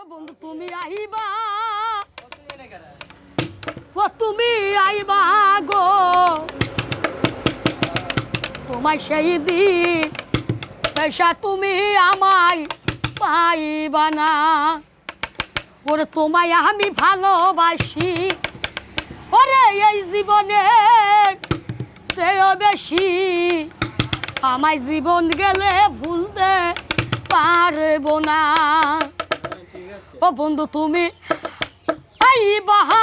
ও বন্ধু, তুমি আহিবা ও, তুমি আইবা গো। তোমায় সেই দিন পয়সা তুমি আমায় পাইবা না। ওরে, তোমায় আমি ভালোবাসি। ওরে, এই জীবনে সেও বেশি। আমায় জীবন গেলে ভুলতে পারব না। ও বন্ধু তুমি আই বাহা